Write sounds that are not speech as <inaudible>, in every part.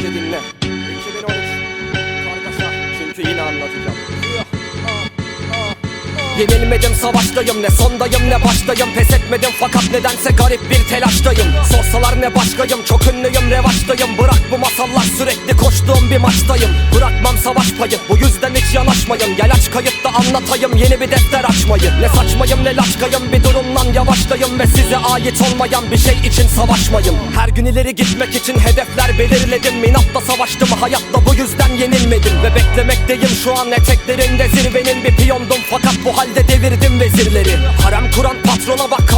Dikkatli dinle. 2013 Kargaşa çünkü yine anlatacağım. Yenilmedim savaştayım. Ne sondayım ne baştayım. Pes etmedim fakat nedense garip bir telaştayım. Sorsalar ne başkayım? Çok ünlüyüm revaçtayım. Bırak bu masallar sürekli koştuğum bir maçtayım. Bırakmam savaş payı bu yüzden hiç yanaşmayın. Gel aç kayıtta anlatayım yeni bir defter açmayı. Ne saçmayım ne laçkayım bir durumdan yavaştayım Ve size ait olmayan bir şey için savaşmayın. Her gün ileri gitmek için hedefler belirledim. İnatla savaştım hayatta bu yüzden yenilmedim. Ve beklemekteyim şu an eteklerinde zirvenin bir piyondum bu halde devirdim vezirleri. Harem kuran patrona bak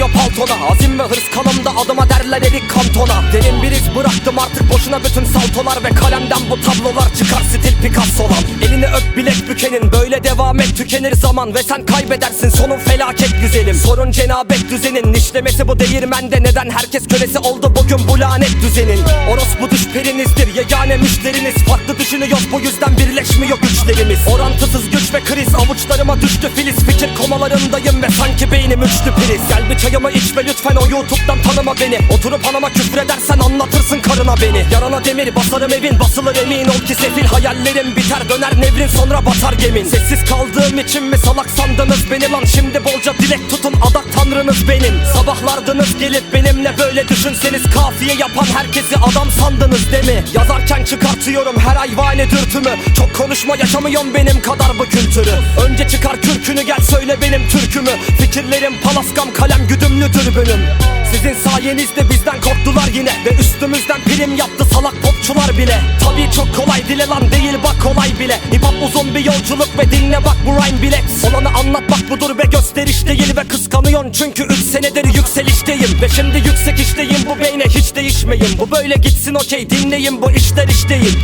damlıyor paltona. Azim ve hırs kanımda adıma derler erik kantona. Derin bir iz bıraktım artık boşuna bütün saltolar Ve kalemden bu tablolar çıkar stil Picasso'dan Elini öp bilek bükenin böyle devam et tükenir zaman Ve sen kaybedersin. Sonun felaket güzelim. Sorun cenabet düzenin işlemesi bu değirmende Neden? Herkes kölesi oldu bugün bu lanet düzenin. Orospu düş perinizdir yegane müşteriniz. Farklı düşünüyoruz bu yüzden birleşmiyor güçlerimiz. Orantısız güç ve kriz avuçlarıma düştü filiz. Fikir komalarındayım ve sanki beynim üçlü priz. Gel bir çayımı iç ve lütfen o YouTube'dan tanıma beni. Oturup anama küfredersen anlatırsın karına beni. Yarana demir basarım evin basılır emin ol ki sefil Hayallerim biter döner nevrin sonra batar gemin. Sessiz kaldığım için mi salak sandınız beni lan? Şimdi bolca dilek tutun adak tanrınız benim. Sabahlardınız gelip benimle böyle düşünseniz Kafiye yapan herkesi adam sandınız değil mi? Yazarken çıkartıyorum her hayvani dürtümü. Çok konuşma yaşamıyorum benim kadar bu kültürü. Önce çıkar kürkünü gel söyle benim türkümü. Fikirlerim palaskam kalem güdümlü dürbünüm Sizin sayenizde bizden korktular yine. Ve üstümüzden prim yaptı salak popçular bile. Tabii çok kolay dile lan değil bak kolay bile. Hip hop uzun bir yolculuk ve dinle bak bu rhyme bile. Olanı anlatmak budur ve gösteriş değil Ve kıskanıyorsun. Çünkü 3 senedir yükselişteyim. Ve şimdi yüksek işteyim bu beyne hiç değişmeyin Bu böyle gitsin okey dinleyin. Bu işler iş değil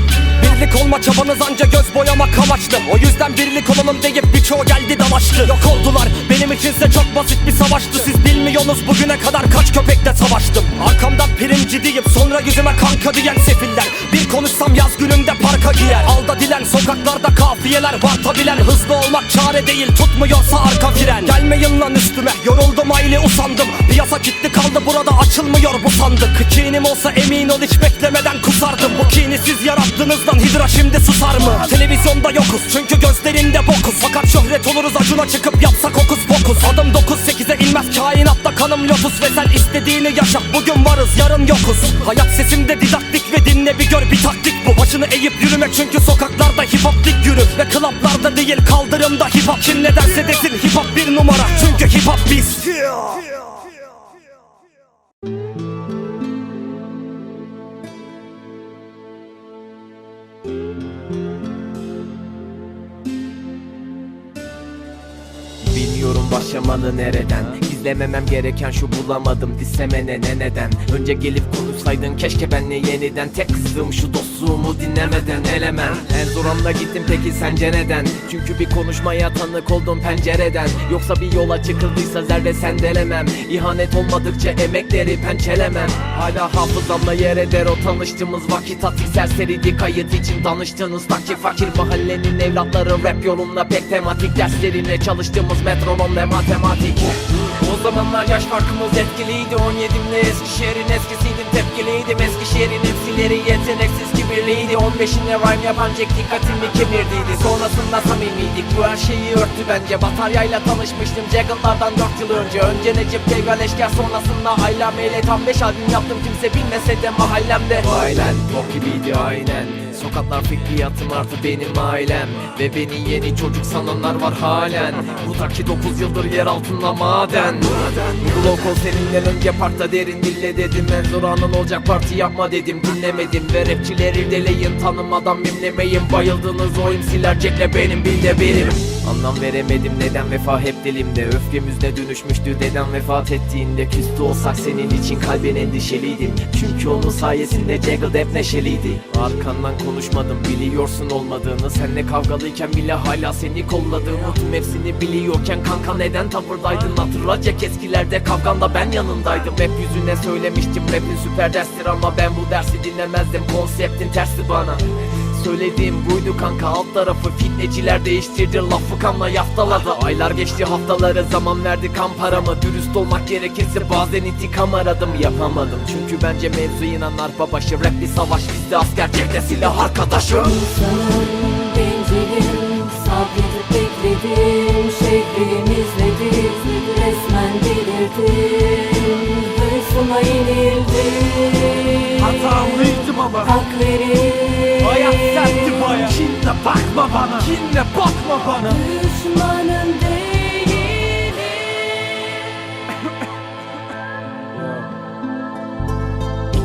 Birlik olma çabanız anca göz boyamak amaçlı. O yüzden birlik olalım deyip birçoğu geldi dalaştı Yok oldular benim içinse çok basit bir savaştı. Siz bilmiyorsunuz bugüne kadar kaç köpekle savaştım. Arkamdan pirinci deyip sonra yüzüme kanka diyen sefiller. Bir konuşsam yaz gününde parka girer Alda dilen sokaklarda kafiyeler var tabilen Hızlı olmak çare değil tutmuyorsa arka fren. Gelmeyin lan üstüme yoruldum aile usandım. Piyasa kilitli kaldı burada açılmıyor bu sandık. Kinim olsa emin ol hiç beklemeden kusardım. Bu kini siz yarattığınızdan hidra şimdi susar mı? Televizyonda yokuz çünkü gözlerinde bokuz. Fakat şöhret oluruz acuna çıkıp yapsak okus pokus. Adım 9-8'e inmez kainatta kanım lotus Ve sen istediğini yaşa bugün varız yarın yokuz. Hayat sesimde didaktik ve dinle bir gör bir taktik bu. Başını eğip yürüme çünkü sokaklarda hip hop yürü. Ve klaplarda değil kaldırımda hip hop. Kim ne derse desin hip hop bir numara. Çünkü hip hop biz başlamalı nereden Gizlememem gereken şu bulamadım Dislemene ne neden? Önce gelip konuşsaydın keşke benle yeniden. Tek kızdığım şu dostluğumu dinlemeden elemem. En zor gittim peki sence neden? Çünkü bir konuşmaya tanık oldum pencereden. Yoksa bir yola çıkıldıysa zerre sendelemem. İhanet olmadıkça emekleri pençelemem. Hala hafızamda yer eder o tanıştığımız vakit. Atik serseriydi kayıt için danıştığınız Taki fakir mahallenin evlatları rap yolunda pek tematik. Derslerine çalıştığımız metronom ve matematik o zamanlar yaş farkımız etkiliydi 17'imde Eskişehir'in eskisiydim tepkiliydim Eskişehir'in hepsileri yeteneksiz kibirliydi. 15'inde rhyme yapan Jack dikkatimi kemirdiydi. Sonrasında samimiydik. Bu her şeyi örttü bence. Bataryayla tanışmıştım Jaggle'lardan 4 yıl önce. Önce Necip Ceylan eşker sonrasında Ayla Meyle Tam 5 albüm yaptım kimse bilmese de mahallemde. Ailen bok gibiydi aynen Sokaklar fikriyatım artı benim ailem. Ve beni yeni çocuk sananlar var halen. Buradaki 9 yıldır yer altında maden. Gloko seninle önce parkta derin dille dedim. En zor anın olacak parti yapma dedim. Dinlemedim Ve rapçileri deleyin. Tanımadan mimlemeyin Bayıldığınız o imsiler Jack'le benim bil de benim. Anlam veremedim neden vefa hep dilimde. Öfkemiz ne dönüşmüştü deden vefat ettiğinde. Küstü olsak senin için kalben endişeliydim. Çünkü onun sayesinde Jaggle hep neşeliydi. Arkandan konuşmadım biliyorsun olmadığını. Senle kavgalıyken bile hala seni kolladığımı Tüm hepsini biliyorken kanka neden tavırdaydın? Hatırlayacak eskilerde kavganda ben yanındaydım. Hep yüzüne söylemiştim rapin süper derstir Ama ben bu dersi dinlemezdim. Konseptin tersi bana Söylediğim buydu kanka alt tarafı fitneciler değiştirdi. Lafı kanla yaftaladı. Aylar geçti haftaları zaman verdi. Kan paramı Dürüst olmak gerekirse bazen intikam aradım. Yapamadım Çünkü bence mevzu inan arpa başı rap bir savaş bizde asker cepte silah arkadaşım İnsanın gencilim Sabredip bekledim. Şehrimizdedir resmen delirdim. Hırsıma yenildim Hatalıydım ama Hak verin Hayat sertti baya Kinle bakma bana? Kinle bakma bana? Düşmanın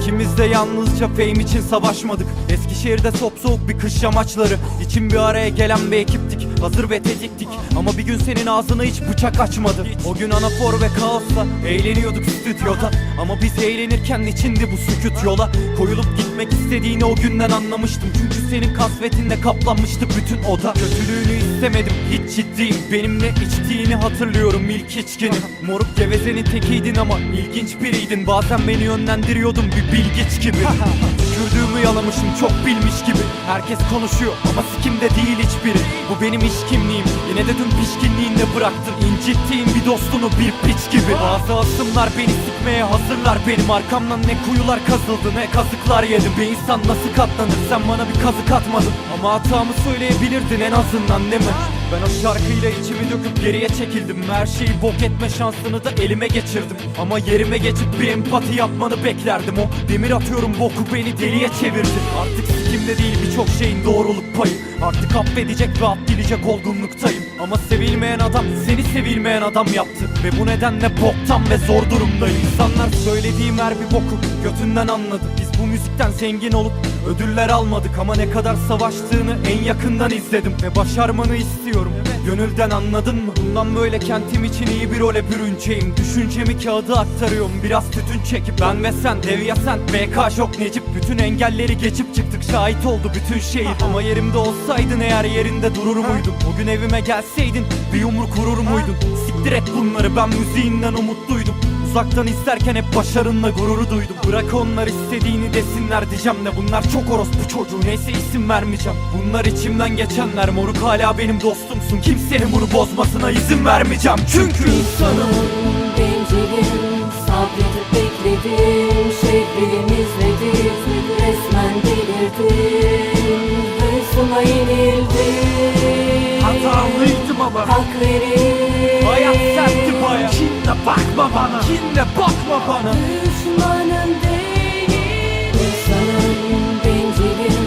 İkimiz de yalnızca fame için savaşmadık. Eskişehir'de sop soğuk bir kış yamaçları. İçin bir araya gelen bir ekiptik Hazır ve tetiktik Ama bir gün senin ağzına hiç bıçak açmadı. O gün anafor ve kaosla eğleniyorduk stüdyoda. Ama biz eğlenirken içindi bu sükut yola. Koyulup gitmek istediğini o günden anlamıştım. Çünkü senin kasvetinle kaplanmıştı bütün oda. Kötülüğünü istemedim hiç ciddiyim. Benimle içtiğini hatırlıyorum ilk içkini Moruk gevezenin tekiydin ama ilginç biriydin. Bazen beni yönlendiriyordun bir bilgiç gibi <laughs> Tükürdüğümü yalamışım çok bilmiş gibi. Herkes konuşuyor ama sikimde değil hiçbiri. Bu benim iş kimliğim. Yine de tüm pişkinliğinle bıraktın. İncittiğin bir dostunu bir piç gibi. Bazı asımlar beni sikmeye hazırlar. Benim arkamdan ne kuyular kazıldı ne kazıklar yedim. Bir insan nasıl katlanır? Sen bana bir kazık atmadın Ama hatamı söyleyebilirdin en azından değil mi? Ben o şarkıyla içimi döküp geriye çekildim. Her şeyi bok etme şansını da elime geçirdim. Ama yerime geçip bir empati yapmanı beklerdim. O demir atıyorum boku beni deliye çevirdi. Artık sikimde değil birçok şeyin doğruluk payı. Artık affedecek ve affedilecek olgunluktayım Ama sevilmeyen adam seni sevilmeyen adam yaptı. Ve bu nedenle boktan ve zor durumdayım İnsanlar söylediğim her bir boku götünden anladı. Biz bu müzikten zengin olup ödüller almadık. Ama ne kadar savaştığını en yakından izledim. Ve başarmanı istiyorum. Gönülden anladın mı? Bundan böyle kentim için iyi bir role bürüneceğim. Düşüncemi kağıda aktarıyorum. Biraz tütün çekip Ben ve sen, dev sen, BK Şok Necip. Bütün engelleri geçip çıktık. Şahit oldu bütün şehir Ama yerimde olsaydın eğer yerinde durur muydun? O gün evime gelseydin bir yumruk vurur muydun? Siktir et bunları ben müziğinden umutluydum. Uzaktan izlerken hep başarınla gururu duydum. Bırak onlar istediğini desinler diyeceğim de Bunlar çok orospu çocuğu. Neyse isim vermeyeceğim. Bunlar içimden geçenler moruk hala benim dostumsun. Kimsenin bunu bozmasına izin vermeyeceğim. Çünkü insanım Bencilim sabredip bekledim Şehrimizdedir resmen delirdim Hırsıma yenildim Hatalıydım ama. Hak verin Hayat sertti baya Kinle bakma bana? Kinle bakma bana? Düşmanın değilim İnsanım bencilim.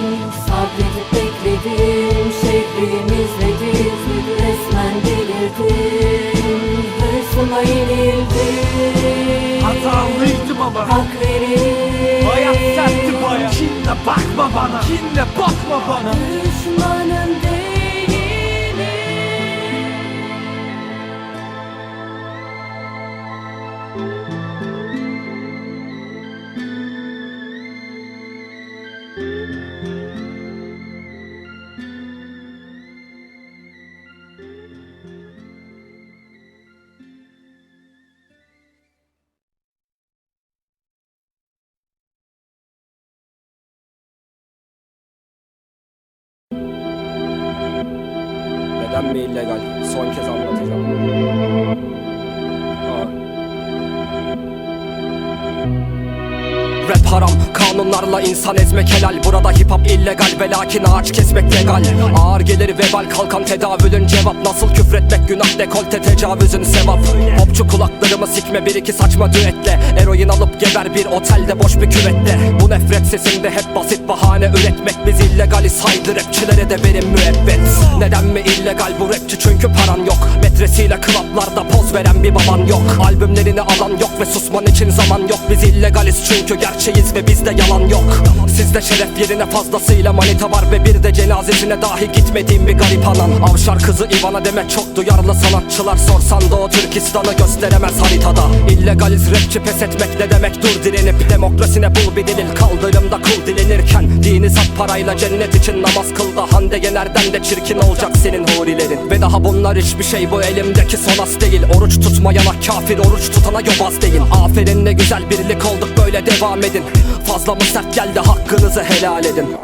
Sabredip bekledim. Şehrimizdedir Resmen delirdim. Hırsıma yenildim Hatalıydım ama. Hak verin Hayat sertti baya Kinle bakma bana? Kinle bakma bana? Düşmanın değilim Neden mi illegal? Son kez anlatacağım. Aa. Rap haram, kanunlarla insan ezmek helal. Burada hip hop illegal ve lakin ağaç kesmek legal. Ağır gelir vebal kalkan tedavülün cevap. Nasıl küfretmek günah dekolte tecavüzün sevap. Popçu kulaklarımı sikme bir iki saçma düetle. Eroin alıp geber bir otelde boş bir küvette. Bu nefret sesinde hep basit bahane üretmek. Biz illegaliz haydi rapçilere de verin müebbet. Neden mi illegal bu rapçi? Çünkü paran yok. Metresiyle klaplarda poz veren bir baban yok. Albümlerini alan yok ve susman için zaman yok. Biz illegaliz çünkü gerçeğiz ve bizde yalan yok. Sizde şeref yerine fazlasıyla manita var Ve bir de cenazesine dahi gitmediğim bir garip anan Avşar kızı Ivana demek çok duyarlı sanatçılar Sorsan da o Türkistan'ı gösteremez haritada. İllegaliz rapçi pes etmek ne demek? Dur direnip Demokrasine bul bir delil. Kaldırımda kul dilenirken Dini sat parayla cennet için namaz kıl da Hande Yener'den de çirkin olacak senin hurilerin. Ve daha bunlar hiçbir şey bu elimdeki sonas değil. Oruç tutmayana kafir oruç tutana yobaz değil. Aferin ne güzel birlik olduk böyle devam edin. Fazla mı sert geldi hakkınızı helal edin.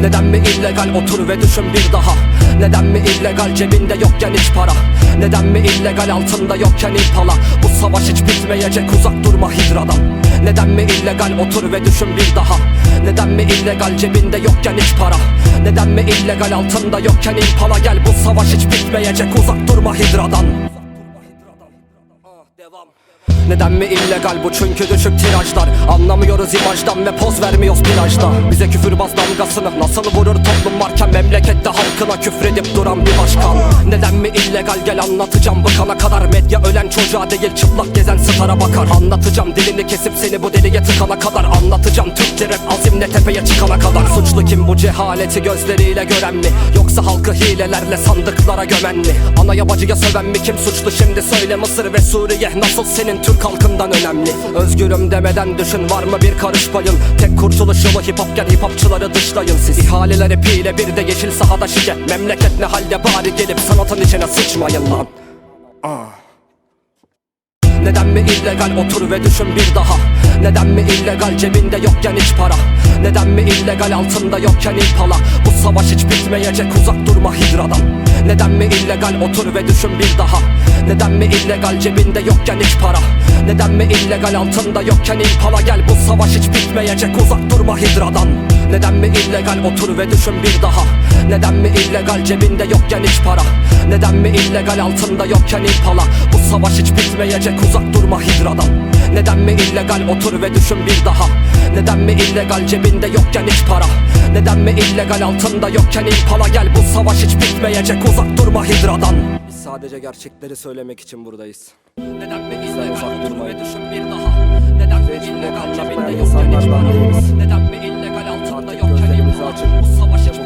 Neden mi illegal? Otur ve düşün bir daha. Neden mi illegal? Cebinde yokken hiç para. Neden mi illegal? Altında yokken impala. Bu savaş hiç bitmeyecek. Uzak durma hidradan. Neden mi illegal? Otur ve düşün bir daha. Neden mi illegal? Cebinde yokken hiç para. Neden mi illegal? Altında yokken impala. Gel bu savaş hiç bitmeyecek. Uzak durma hidradan. Neden mi illegal bu? Çünkü düşük tirajlar. Anlamıyoruz imajdan ve poz vermiyoruz plajda. Bize küfürbaz damgasını nasıl vurur toplum varken Memlekette halkına küfredip duran bir başkan? Neden mi illegal? Gel anlatacağım. Bıkana kadar Medya ölen çocuğa değil çıplak gezen stara bakar. Anlatacağım dilini kesip seni bu deliye tıkana kadar. Anlatacağım Türkçe rap azimle tepeye çıkana kadar. Suçlu kim bu cehaleti gözleriyle gören mi? Yoksa halkı hilelerle sandıklara gömen mi? Anaya bacıya söven mi? Kim suçlu? Şimdi söyle Mısır ve Suriye nasıl senin Türk halkından önemli. Özgürüm demeden düşün var mı bir karış payın? Tek kurtuluş yolu hip hopken hip hopçıları dışlayın siz. İhaleler ipiyle bir de yeşil sahada şike. Memleket ne halde bari gelip sanatın içine sıçmayın lan neden mi illegal? Otur ve düşün bir daha. Neden mi illegal? Cebinde yokken hiç para. Neden mi illegal? Altında yokken impala. Bu savaş hiç bitmeyecek. Uzak durma hidradan. Neden mi illegal? Otur ve düşün bir daha. Neden mi illegal? Cebinde yokken hiç para. Neden mi illegal? Altında yokken impala. Gel bu savaş hiç bitmeyecek. Uzak durma hidradan. Neden mi illegal? Otur ve düşün bir daha Neden mi illegal? Cebinde yokken hiç para. Neden mi illegal? Altında yokken impala. Bu savaş hiç bitmeyecek. Uzak durma hidradan. Neden mi illegal? Otur ve düşün bir daha. Neden mi illegal? Cebinde yokken hiç para. Neden mi illegal? Altında yokken impala. Gel bu savaş hiç bitmeyecek. Uzak durma hidradan. Biz sadece gerçekleri söylemek için buradayız. Neden mi illegal? otur ve düşün bir daha. Neden mi illegal? cebinde yokken hiç para. Neden mi illegal? Altında yokken impala. Bu savaş hiç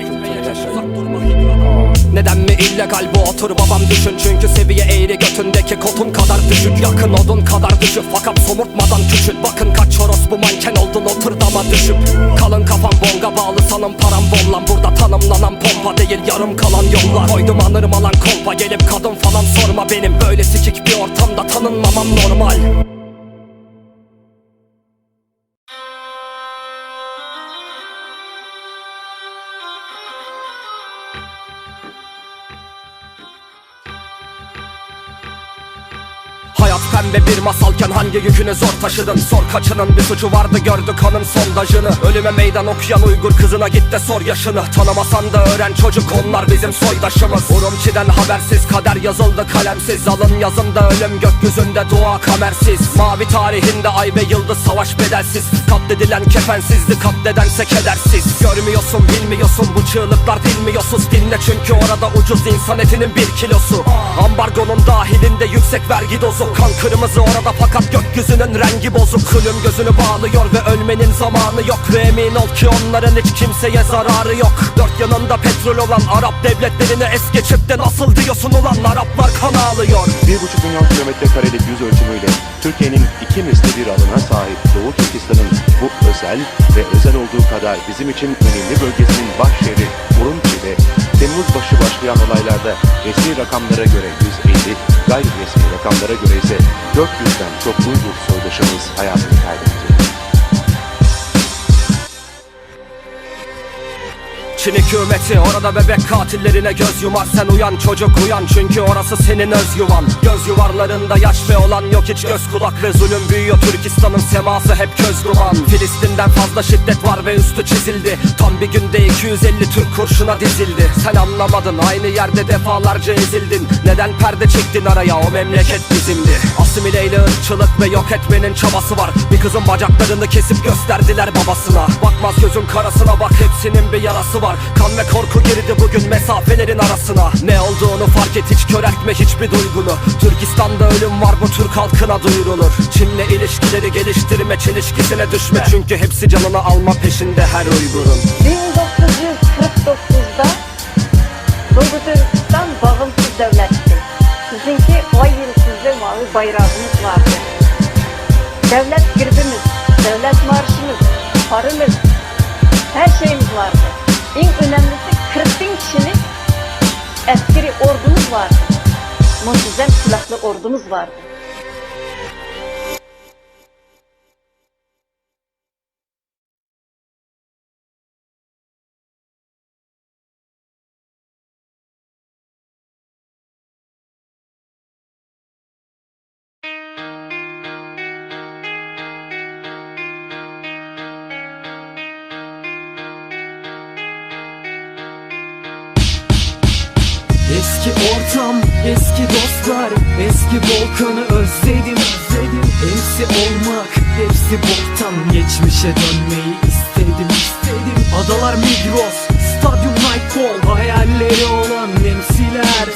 neden mi illegal bu otur babam düşün. Çünkü seviye eğri götündeki kotun kadar düşük. Yakın odun kadar düşük. Fakat somurtmadan küçül Bakın kaç bu manken oldun otur dama düşüp. Kalın kafam bonga bağlı sanım param bol lan. Burada tanımlanan pompa değil yarım kalan yollar. Koydum anırım alan kolpa. Gelip kadın falan sorma benim. Böyle sikik bir ortamda tanınmamam normal pembe bir masalken hangi yükünü zor taşıdın? Sor kaçının bir suçu vardı gördü kanın sondajını. Ölüme meydan okuyan Uygur kızına git de sor yaşını. Tanımasan da öğren çocuk onlar bizim soydaşımız. Urumçi'den habersiz kader yazıldı kalemsiz. Alın yazında ölüm gökyüzünde dua kamersiz. Mavi tarihinde ay ve yıldız savaş bedelsiz. Katledilen kefensizdi katledense kedersiz. Görmüyorsun bilmiyorsun bu çığlıklar bilmiyorsun Dinle çünkü orada ucuz insan etinin bir kilosu. Ambargonun dahilinde yüksek vergi dozu. Kan kırmızı orada fakat gökyüzünün rengi bozuk. Zulüm gözünü bağlıyor ve ölmenin zamanı yok. Ve emin ol ki onların hiç kimseye zararı yok. Dört yanında petrol olan Arap devletlerini es geçip de nasıl diyorsun ulan? Araplar kan ağlıyor. 1,5 milyon kilometre karelik yüz ölçümüyle Türkiye'nin iki misli bir alana sahip Doğu Türkistan'ın bu özel ve özel olduğu kadar bizim için önemli bölgesinin başşehri Urumçi'de Temmuz başı başlayan olaylarda resmi rakamlara göre 150, gayri resmi rakamlara göre ise 400'den çok Uygur soydaşımız hayatını kaybetti. Çin hükümeti orada bebek katillerine göz yumar. Sen uyan çocuk uyan çünkü orası senin öz yuvan. Göz yuvarlarında yaş ve olan yok hiç göz kulak Ve zulüm büyüyor. Türkistan'ın seması hep köz duman. Filistin'den fazla şiddet var ve üstü çizildi. Tam bir günde 250 Türk kurşuna dizildi. Sen anlamadın aynı yerde defalarca ezildin. Neden perde çektin araya o memleket bizimdi? Asimileyle ırkçılık ve yok etmenin çabası var. Bir kızın bacaklarını kesip gösterdiler babasına. Bakmaz gözün karasına bak hepsinin bir yarası var Kan ve korku girdi bugün mesafelerin arasına Ne olduğunu fark et hiç köreltme hiçbir duygunu Türkistan'da ölüm var bu Türk halkına duyurulur Çin'le ilişkileri geliştirme çelişkisine düşme Çünkü hepsi canını alma peşinde her Uygur'un 1949'da Doğu Türkistan bağımsız devletti. Sizinki o yıldızlı mavi bayrağımız vardı. Devlet girbimiz, devlet marşımız, parımız, her şeyimiz vardı. En önemlisi 40 bin kişilik askeri ordumuz vardı. Muntazam silahlı ordumuz vardı. Eski ortam, eski dostlar Eski Volkan'ı özledim özledim. MC olmak hepsi boktan Geçmişe dönmeyi istedim istedim. Adalar Migros, Stadyum Nightball Hayalleri olan MC'ler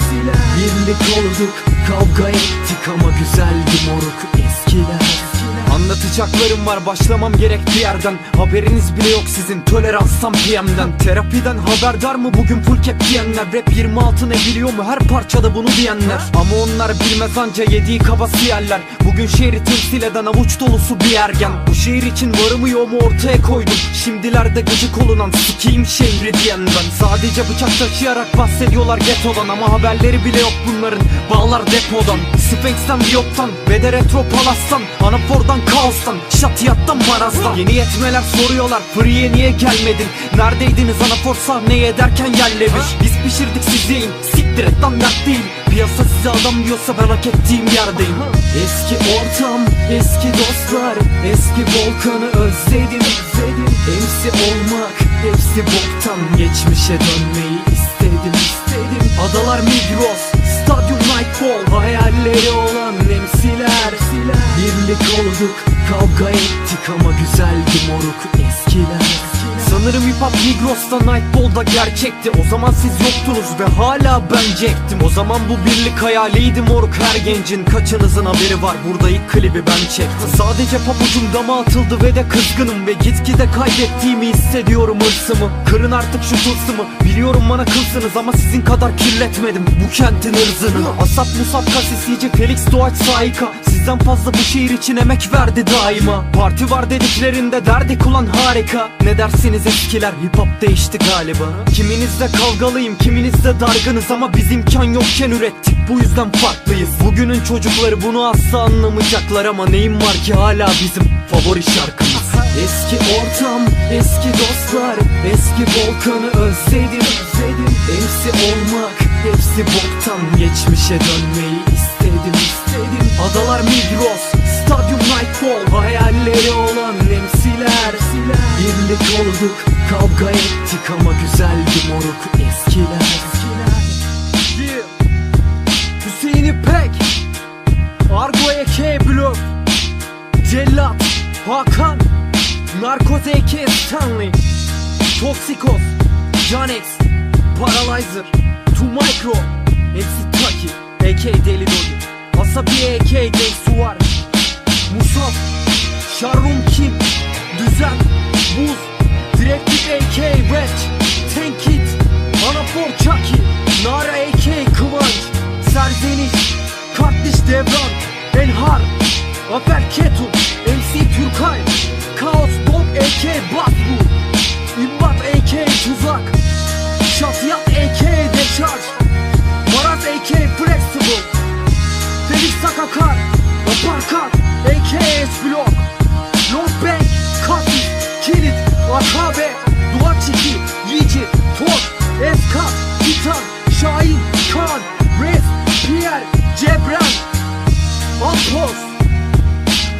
Birlik olduk, kavga ettik ama güzeldi moruk eskiler Anlatacaklarım var başlamam gerek bir yerden. Haberiniz bile yok sizin toleranstan PM'den Terapiden haberdar mı bugün full cap diyenler Rap 26 ne biliyor mu? Her parçada bunu diyenler. Ama onlar bilmez anca yediği kabası yerler. Bugün şehri temsil eden avuç dolusu bir ergen. Bu şehir için varımı yoğumu ortaya koydum. Şimdilerde gıcık olunan sikiyim şehri diyen ben. Sadece bıçak taşıyarak bahsediyorlar getodan. Ama haberleri bile yok bunların. Bağlar depodan. Sphinx'ten Viyop'tan ve de Retro Palas'tan Anafor'dan Kaos'tan Şatiyat'tan Maraz'dan Yeni yetmeler soruyorlar Free'ye niye gelmedin? Neredeydiniz Anafor sahneye ederken yerlemiş? Biz pişirdik siz yiyin Siktir et lan dert değil. Piyasa size adam diyorsa ben hak ettiğim yerdeyim. Eski ortam, eski dostlar Eski Volkan'ı özledim özledim. MC olmak hepsi boktan. Geçmişe dönmeyi istedim istedim. Adalar Migros, Stadyum Nightball Hayalleri olan Birlik olduk, kavga ettik ama güzeldi moruk. Eskiler Sanırım hip hop Migros'ta Nightball'da gerçekti. O zaman siz yoktunuz ve hala ben Jack'tim. O zaman bu birlik hayaliydi moruk her gencin. Kaçınızın haberi var burada ilk klibi ben çektim. Sadece pabucum dama atıldı ve de kızgınım Ve gitgide kaybettiğimi hissediyorum hırsımı. Kırın artık şu tılsımı Biliyorum bana kılsınız ama sizin kadar kirletmedim Bu kentin ırzını. Asap Musab Kasisici Felix Doğaç Saika Sizden fazla bu şehir için emek verdi daima. Parti var dediklerinde derdik ulan harika. Ne dersiniz eskiler hip hop değişti galiba. Kiminizle kavgalıyım kiminizle dargınız Ama biz imkan yokken ürettik. Bu yüzden farklıyız. Bugünün çocukları bunu asla anlamayacaklar Ama neyim var ki hala bizim favori şarkımız? Eski ortam, eski dostlar Eski Volkan'ı özledim özledim. MC olmak hepsi boktan Geçmişe dönmeyi istedim istedim. Adalar Migros, Stadyum Nightball Hayalleri olan MC'ler Birlik olduk, kavga ettik ama güzeldi moruk. Eskiler Hüseyin İpek Argo AK Blok Cellat Hakan Narkoz AK Stanley Toxikos Janex Paralyzer Two Micro MC Taki AK Deli Dodi Asabi AK Gang Suvar Musab Şarrum Kim Düzen Buz Direktif AK Red Tenkit Anafor Chucky Nara AK Kıvanç Serzeniş Katliş Devran Enhar Afer Ketum MC Türkay Kaos Dog AK Batbu İmbat AK Tuzak Şatiyat AK Deşarj Maraz AK Flexible Felix Sakakar Aparkat AK S-Block Duvar Çiki Yiğit Tor Eskat Titan Şahin Kan Res Pierre Cebren Ampos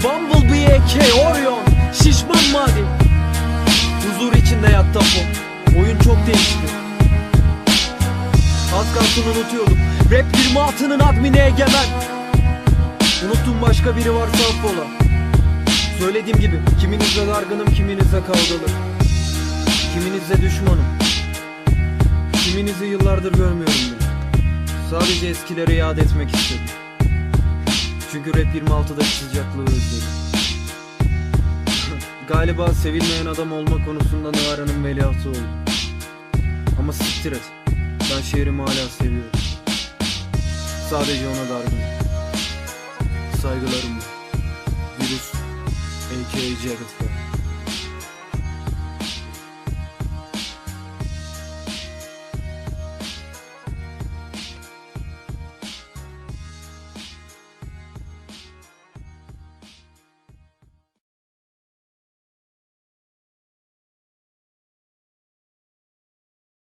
Bumblebee AK Orion Şişman Madi Huzur içinde yat tapo Oyun çok değişti. Az kalsın unutuyordum. Rap 26'nın admini egemen. Unuttum başka biri varsa affola Söylediğim gibi kiminizle dargınım kiminizle kavgalı. Kiminizle düşmanım. Kiminizi yıllardır görmüyorum bile Sadece eskileri yad etmek istedim. Çünkü Rap 26'daki sıcaklığı özledim. <laughs> Galiba sevilmeyen adam olma konusunda Nara'nın veliahtı oldum. Ama siktir et Ben şehrimi hala seviyorum. Sadece ona dargınım. Saygılarımla. Virüs aí, Diego.